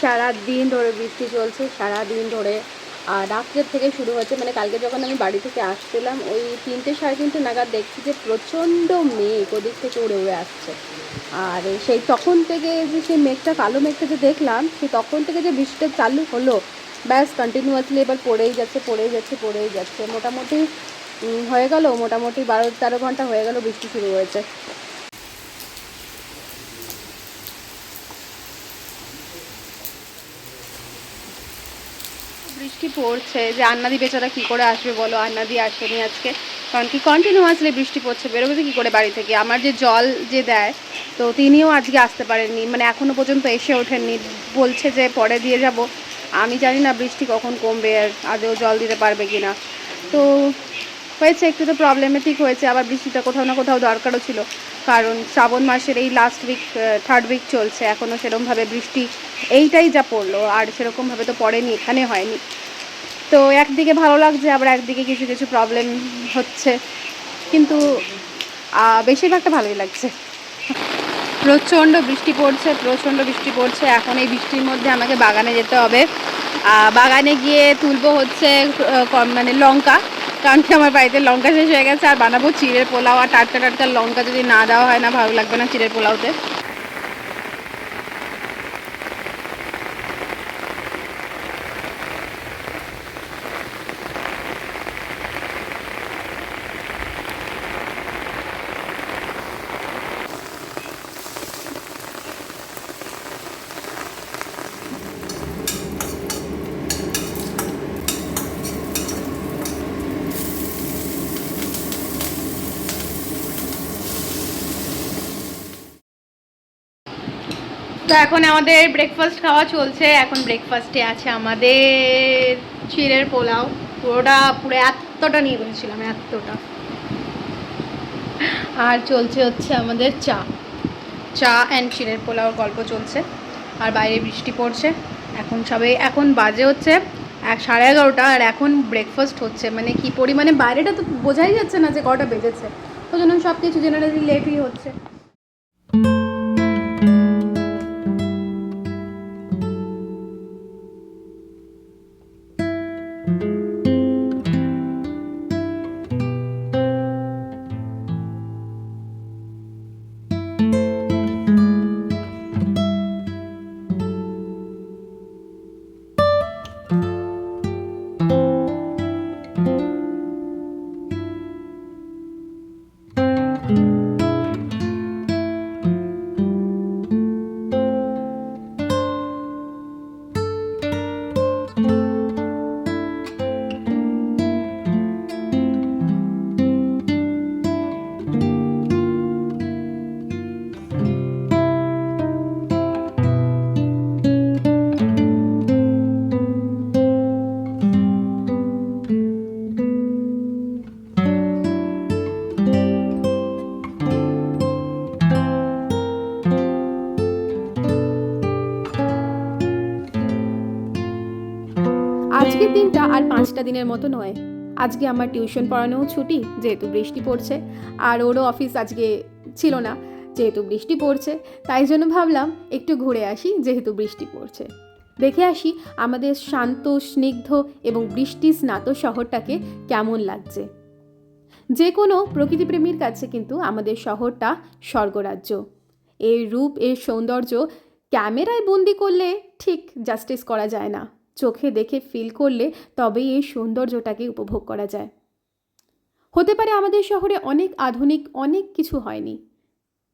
সারা দিন ধরে বৃষ্টি চলছে সারা দিন ধরে। আর রাত্রের থেকে শুরু হচ্ছে মানে কালকে যখন আমি বাড়ি থেকে আসছিলাম, ওই তিনটে সাড়ে তিনটে নাগাদ দেখছি যে প্রচণ্ড মেঘ ওদিক থেকে উড়ে উড়ে আসছে। আর সেই তখন থেকে যে সেই মেঘটা, কালো মেঘটা যে দেখলাম, সেই তখন থেকে যে বৃষ্টিটা চালু হলো, ব্যাস কন্টিনিউয়াসলি এবার পড়েই যাচ্ছে পড়েই যাচ্ছে পড়েই যাচ্ছে। মোটামুটি হয়ে গেল, মোটামুটি বারো তেরো ঘণ্টা হয়ে গেল বৃষ্টি শুরু হয়েছে বৃষ্টি পড়ছে, যে আন্নাদি বেচারা কি করে আসবে বলো? আন্নাদি আসেনি আজকে। কারণ কি কন্টিনিউয়াসলি বৃষ্টি পড়ছে, বেরোবে কি করে বাড়ি থেকে? আমার যে জল যে দেয়, তো তিনিও আজকে আসতে পারেননি। মানে এখনও পর্যন্ত এসে ওঠেননি। বলছে যে পরে দিয়ে যাব। আমি জানি না বৃষ্টি কখন কমবে আর আদৌ জল দিতে পারবে কি না। তো হয়েছে, একটু তো প্রবলেমেটিক হয়েছে। আবার বৃষ্টিটা কোথাও না কোথাও দরকারও ছিল। কারণ শ্রাবণ মাসের এই লাস্ট উইক থার্ড উইক চলছে। এখনও সেরকমভাবে বৃষ্টি, এইটাই যা পড়ল। আর সেরকমভাবে তো পড়েনি, এখানে হয়নি। তো একদিকে ভালো লাগছে, আবার একদিকে কিছু কিছু প্রবলেম হচ্ছে। কিন্তু বেশিরভাগটা ভালোই লাগছে। প্রচণ্ড বৃষ্টি পড়ছে, প্রচণ্ড বৃষ্টি পড়ছে। এখন এই বৃষ্টির মধ্যে আমাকে বাগানে যেতে হবে। বাগানে গিয়ে তুলবো হচ্ছে মানে লঙ্কা। কারণ কি আমার বাড়িতে লঙ্কা শেষ হয়ে গেছে, আর বানাবো চিড়ের পোলাও। আর টাটকা টাটকা লঙ্কা যদি না দেওয়া হয় না, ভালো লাগবে না চিড়ের পোলাওতে। তো এখন আমাদের ব্রেকফাস্ট খাওয়া চলছে, এখন ব্রেকফাস্টে আছে আমাদের চিড়ের পোলাও। পুরোটা, পুরো এতটা নিয়ে বসেছিলাম, এতটা। আর চলছে হচ্ছে আমাদের চা। চা অ্যান্ড চিড়ের পোলাওর গল্প চলছে, আর বাইরে বৃষ্টি পড়ছে। এখন সবে, এখন বাজে হচ্ছে এক, সাড়ে এগারোটা, আর এখন ব্রেকফাস্ট হচ্ছে। মানে কি পরিমাণে, বাইরেটা তো বোঝাই যাচ্ছে না যে কটা বেজেছে। ওই জন্য সব কিছু জেনারেলি লেটই হচ্ছে। আর পাঁচটা দিনের মতো নয়। আজকে আমার টিউশন পড়ানোও ছুটি, যেহেতু বৃষ্টি পড়ছে। আর ওরও অফিস আজকে ছিল না, যেহেতু বৃষ্টি পড়ছে। তাই জন্য ভাবলাম একটু ঘুরে আসি, যেহেতু বৃষ্টি পড়ছে। দেখে আসি আমাদের শান্ত, স্নিগ্ধ এবং বৃষ্টি স্নাত শহরটাকে কেমন লাগছে। যে কোনো প্রকৃতিপ্রেমীর কাছে কিন্তু আমাদের শহরটা স্বর্গরাজ্য। এর রূপ, এর সৌন্দর্য ক্যামেরায় বন্দি করলে ঠিক জাস্টিস করা যায় না। চোখে দেখে ফিল করলে তবেই এই সৌন্দর্যটাকে উপভোগ করা যায়। হতে পারে আমাদের শহরে অনেক আধুনিক, অনেক কিছু হয়নি।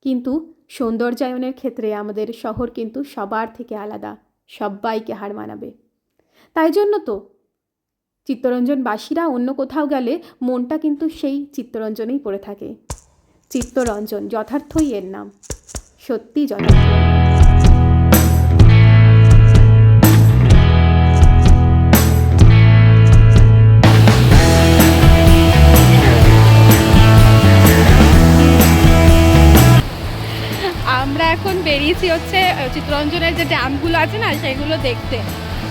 কিন্তু সৌন্দর্যায়নের ক্ষেত্রে আমাদের শহর কিন্তু সবার থেকে আলাদা সবাইকে হার মানাবে। তাই জন্য তো চিত্তরঞ্জনবাসীরা অন্য কোথাও গেলে মনটা কিন্তু সেই চিত্তরঞ্জনেই পড়ে থাকে। চিত্তরঞ্জন যথার্থই এর নাম। সত্যি যথার্থ বেরিয়েছি হচ্ছে চিত্তরঞ্জনের যে ড্যামগুলো আছে না সেগুলো দেখতে।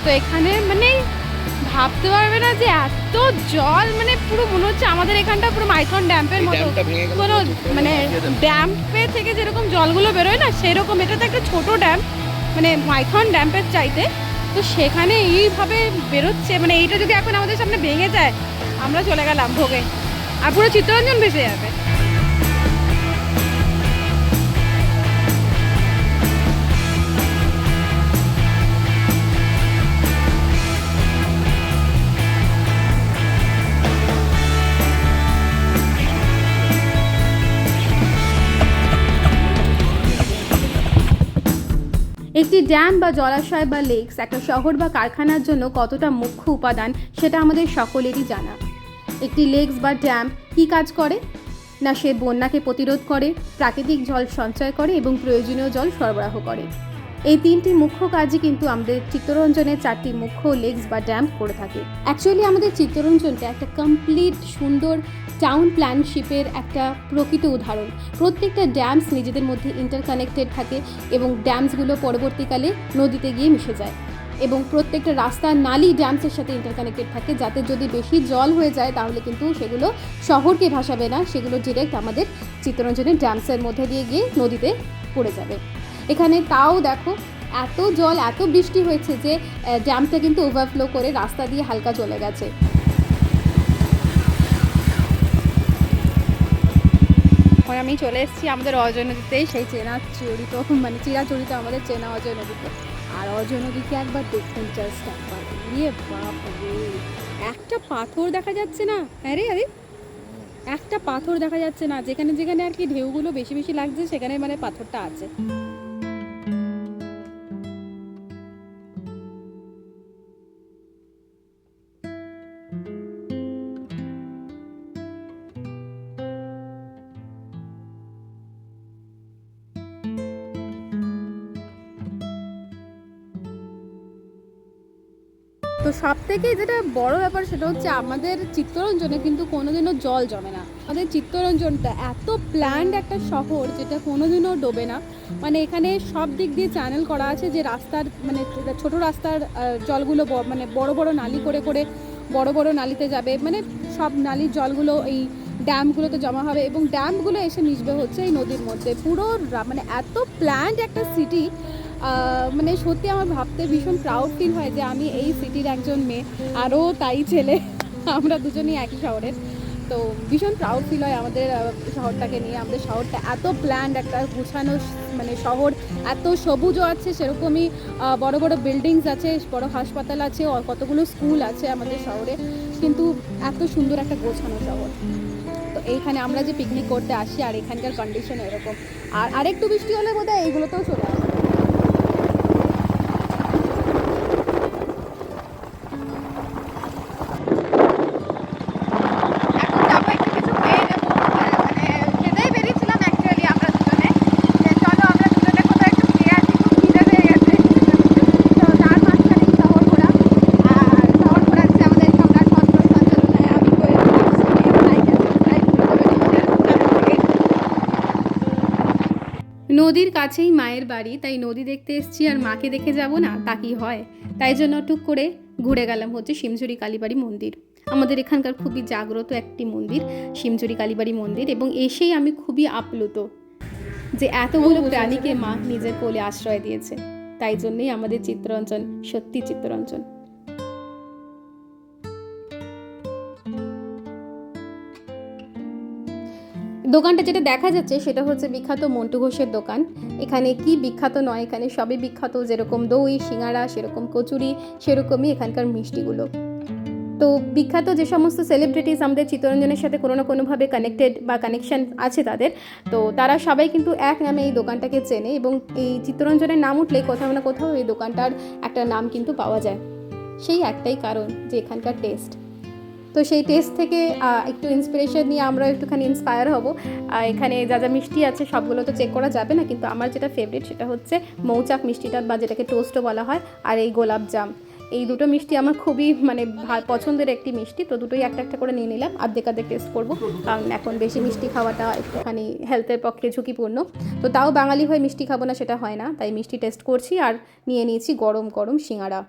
তো এখানে মানে ভাবতে পারবে না যে এত জল মানে পুরো মনে হচ্ছে আমাদের এখানটা পুরো মাইথন ড্যাম্পের মতো। কোনো মানে ড্যাম্পে থেকে যেরকম জলগুলো বেরোয় না সেরকম এটা তো একটা ছোটো ড্যাম মানে মাইথন ড্যাম্পের চাইতে। তো সেখানে এইভাবে বেরোচ্ছে মানে এইটা যদি এখন আমাদের সামনে ভেঙে যায় আমরা চলে গেলাম ভোগে। আর পুরো চিত্তরঞ্জন ভেসে যাবে। একটি ড্যাম বা জলাশয় বা লেকস একটা শহর বা কারখানার জন্য কতটা মুখ্য উপাদান সেটা আমাদের সকলেরই জানা। একটি লেকস বা ড্যাম কি কাজ করে? না সে বন্যাকে প্রতিরোধ করে, প্রাকৃতিক জল সঞ্চয় করে এবং প্রয়োজনীয় জল সরবরাহ করে। এই তিনটি মুখ্য কাজই কিন্তু আমাদের চিত্তরঞ্জনের চারটি মুখ্য লেগস বা ড্যাম করে থাকে। অ্যাকচুয়ালি আমাদের চিত্তরঞ্জনটা একটা কমপ্লিট সুন্দর টাউন প্ল্যানশিপের একটা প্রকৃত উদাহরণ। প্রত্যেকটা ড্যামস নিজেদের মধ্যে ইন্টারকানেক্টেড থাকে এবং ড্যামসগুলো পরবর্তীকালে নদীতে গিয়ে মিশে যায়। এবং প্রত্যেকটা রাস্তা নালি ড্যামসের সাথে ইন্টারকানেক্টেড থাকে, যাতে যদি বেশি জল হয়ে যায়, তাহলে কিন্তু সেগুলো শহরকে ভাসাবে না, সেগুলো ডিরেক্ট আমাদের চিত্তরঞ্জনের ড্যামসের মধ্যে দিয়ে গিয়ে নদীতে পড়ে যাবে। এখানে তাও দেখো এত জল, এত বৃষ্টি হয়েছে যে ড্যামটা কিন্তু ওভারফ্লো করে রাস্তা দিয়ে হালকা চলে গেছে। আমি চলে এসেছি আমাদের অজয় নদীতে, সেই চেনা চরিত মানে চিরাচরিত আমাদের চেনা অজয় নদীতে। আর অজয় নদীকে একবার দেখুন জাস্ট একবার। ইয়ে বাপ একটা পাথর দেখা যাচ্ছে না? হ্যাঁ রে আরে একটা পাথর দেখা যাচ্ছে না, যেখানে যেখানে আর কি ঢেউগুলো বেশি বেশি লাগছে, সেখানে মানে পাথরটা আছে। তো সব থেকে যেটা বড় ব্যাপার সেটা হচ্ছে আমাদের চিত্তরঞ্জনে কিন্তু কোনোদিনও জল জমে না। আমাদের চিত্তরঞ্জনটা এত প্ল্যান্ড একটা শহর যেটা কোনোদিনও ডোবে না। মানে এখানে সব দিক দিয়ে চ্যানেল করা আছে যে রাস্তার মানে ছোট রাস্তার জলগুলো মানে বড় বড় নালি করে করে বড় বড় নালিতে যাবে। মানে সব নালির জলগুলো এই ড্যামগুলোতে জমা হবে এবং ড্যামগুলো এসে মিশবে হচ্ছে এই নদীর মধ্যে। পুরো মানে এত প্ল্যান্ড একটা সিটি মানে সত্যি আমার ভাবতে ভীষণ প্রাউড ফিল হয় যে আমি এই সিটির একজন মেয়ে, আরও তাই ছেলে। আমরা দুজনেই একই শহরের। তো ভীষণ প্রাউড ফিল হয় আমাদের শহরটাকে নিয়ে। আমাদের শহরটা এত প্ল্যান্ড একটা গুছানো মানে শহর, এত সবুজও আছে, সেরকমই বড় বড় বিল্ডিংস আছে, বড় হাসপাতাল আছে কতগুলো স্কুল আছে আমাদের শহরে। কিন্তু এত সুন্দর একটা গোছানো শহর। তো এইখানে আমরা যে পিকনিক করতে আসি, আর এখানকার কন্ডিশন এরকম। আর আরেকটু বৃষ্টি হলে বোধহয় এইগুলোতেও চলে আসবে নদীর কাছেই মায়ের বাড়ি তাই নদী দেখতে এসছি আর মাকে দেখে যাব না তা কি হয়? তাই জন্য টুক করে ঘুরে গেলাম হচ্ছে শিমঝুরি কালীবাড়ি মন্দির। আমাদের এখানকার খুবই জাগ্রত একটি মন্দির শিমঝুরি কালীবাড়ি মন্দির এবং এসেই আমি খুবই আপ্লুত যে এতগুলো প্রাণীকে মা নিজের কোলে আশ্রয় দিয়েছে। তাই জন্যই আমাদের চিত্তরঞ্জন সত্যি চিত্তরঞ্জন। দোকানটা যেটা দেখা যাচ্ছে সেটা হচ্ছে বিখ্যাত মন্টু ঘোষের দোকান। এখানে কি বিখ্যাত নয়, এখানে সবই বিখ্যাত। যেরকম দই, সিঙ্গারা, সেরকম কচুরি, সেরকমই এখানকার মিষ্টিগুলো। তো বিখ্যাত যে সমস্ত সেলিব্রিটিস আমাদের চিত্তরঞ্জনের সাথে কোনো না কোনোভাবে কানেক্টেড বা কানেকশন আছে তাদের, তো তারা সবাই কিন্তু এক নামে এই দোকানটাকে চেনে এবং এই চিত্তরঞ্জনের নাম উঠলে কোথাও না কোথাও এই দোকানটার একটা নাম কিন্তু পাওয়া যায়। সেই একটাই কারণ যে এখানকার টেস্ট তো সেই টেস্ট থেকে একটু ইন্সপিরেশন নিয়ে আমরা একটুখানি ইন্সপায়ার হব। এখানে যা যা মিষ্টি আছে সবগুলো তো চেক করা যাবে না, কিন্তু আমার যেটা ফেভারিট সেটা হচ্ছে মৌচাক মিষ্টিটা বা যেটাকে টোস্টও বলা হয়, আর এই গোলাপ জাম। এই দুটো মিষ্টি আমার খুবই মানে পছন্দের একটি মিষ্টি, তো দুটোই একটা একটা করে নিয়ে নিলাম, আর্ধেক আর্ধেক টেস্ট করব। কারণ এখন বেশি মিষ্টি খাওয়াটা একটুখানি হেলথের পক্ষে ঝুঁকিপূর্ণ। তো তাও বাঙালি হয়ে মিষ্টি খাব না সেটা হয় না, তাই মিষ্টি টেস্ট করছি আর নিয়ে নিয়েছি গরম গরম সিঙ্গারা।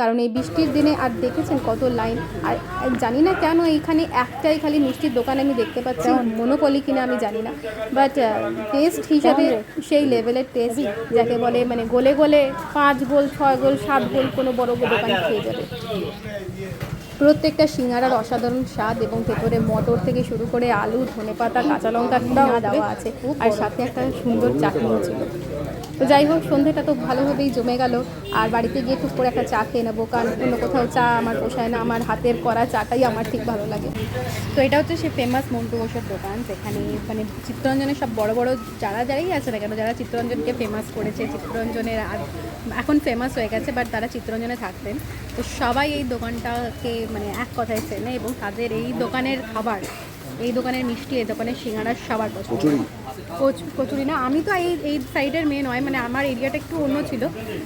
কারণ এই বৃষ্টির দিনে আর দেখেছেন কত লাইন? আর জানি না কেন এইখানে একটাই খালি মিষ্টির দোকান আমি দেখতে পাচ্ছি। মনোপলি কিনা আমি জানি না। বাট টেস্ট হিসাবে সেই লেভেলের টেস্ট যাকে বলে মানে গোলে গোলে পাঁচ গোল ছয় গোল সাত গোল কোনো বড় বড় দোকান খেয়ে যাবে। প্রত্যেকটা সিঙ্গারার অসাধারণ স্বাদ এবং ভেতরে মটর থেকে শুরু করে আলু ধনেপাতা কাঁচা লঙ্কা দেওয়া দেওয়া আছে। আর সাথে একটা সুন্দর চাটনিও ছিল। তো যাই হোক সন্ধেটা তো ভালোভাবেই জমে গেল। আর বাড়িতে গিয়ে টুক করে একটা চা খেয়ে নেব, কারণ অন্য কোথাও চা আমার পোষায় না, আমার হাতের করা চাটাই আমার ঠিক ভালো লাগে। তো এটা হচ্ছে সে ফেমাস মন্টু ঘোষের দোকান, যেখানে মানে চিত্তরঞ্জনের সব বড় বড় যারা যারাই আছে না কেন, যারা চিত্তরঞ্জনকে ফেমাস করেছে, চিত্তরঞ্জনের এখন ফেমাস হয়ে গেছে বাট তারা চিত্তরঞ্জনে থাকতেন। তো সবাই এই দোকানটাকে মানে এক কথায় চেনে এবং তাদের এই দোকানের খাবার এই দোকানের মিষ্টি এই দোকানের সিঙ্গারা সবার পছন্দ। কচুরি? না আমি তো এই এই সাইডের মেয়ে নয় মানে আমার এরিয়াটা একটু অন্য ছিল।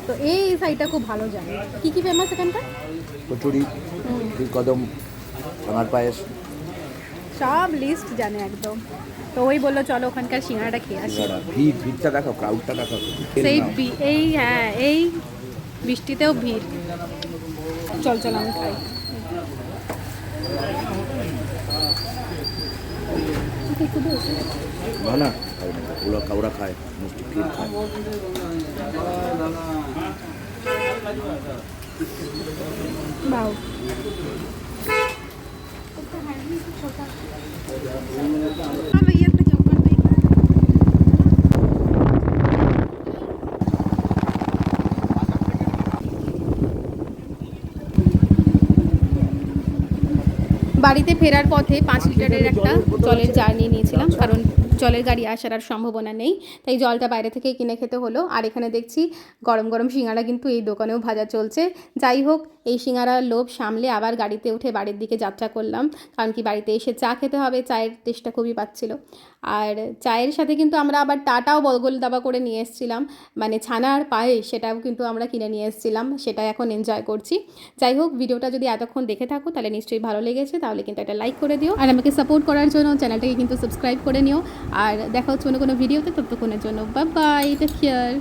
তো এই সাইডটা খুব ভালো জানি কী কী ফেমাস এখানকার? কচুরি কদম আমার পায়েস। সব লিস্ট জানে একদম। তো ওই বলল চলো ওখানকার সিঙ্গারাটা খেয়ে আসি। ভিড় ভিড়টা দেখো ক্রাউডটা দেখো সেই। এই হ্যাঁ এই বৃষ্টিতেও ভিড়। চল চল আমি খাই। না না খাই কাউরা খায় মিষ্টি ক্ষীর খায়। বাউ। বাড়িতে ফেরার পথে পাঁচ লিটারের একটা জলের জার নিয়ে নিয়েছিলাম কারণ জলের গাড়ি আসার আর সম্ভাবনা নেই। তাই জলটা বাইরে থেকে কিনে খেতে হলো। আর এখানে দেখছি গরম গরম সিঙ্গারা কিন্তু এই দোকানেও ভাজা চলছে। যাই হোক, এই সিঙ্গারার লোভ সামলে আবার গাড়িতে উঠে বাড়ির দিকে যাত্রা করলাম। কারণ কি বাড়িতে এসে চা খেতে হবে, চায়ের টেস্টটা খুবই পাচ্ছিল। আর চায়ের সাথে কিন্তু আমরা আবার টাটাও বগল দাবা করে নিয়ে এসেছিলাম। মানে ছানার পায়ে সেটাও কিন্তু আমরা কিনে নিয়ে এসেছিলাম। সেটা এখন এনজয় করছি। যাই হোক, ভিডিওটা যদি এতক্ষণ দেখে থাকো, তাহলে নিশ্চয়ই ভালো লেগেছে। তাহলে কিন্তু একটা লাইক করে দিও। আর আমাকে সাপোর্ট করার জন্য চ্যানেলটাকে কিন্তু সাবস্ক্রাইব করে নিও। আর দেখা হচ্ছে অন্য কোনো ভিডিওতে ততক্ষণের জন্য বা বাই টেক কেয়ার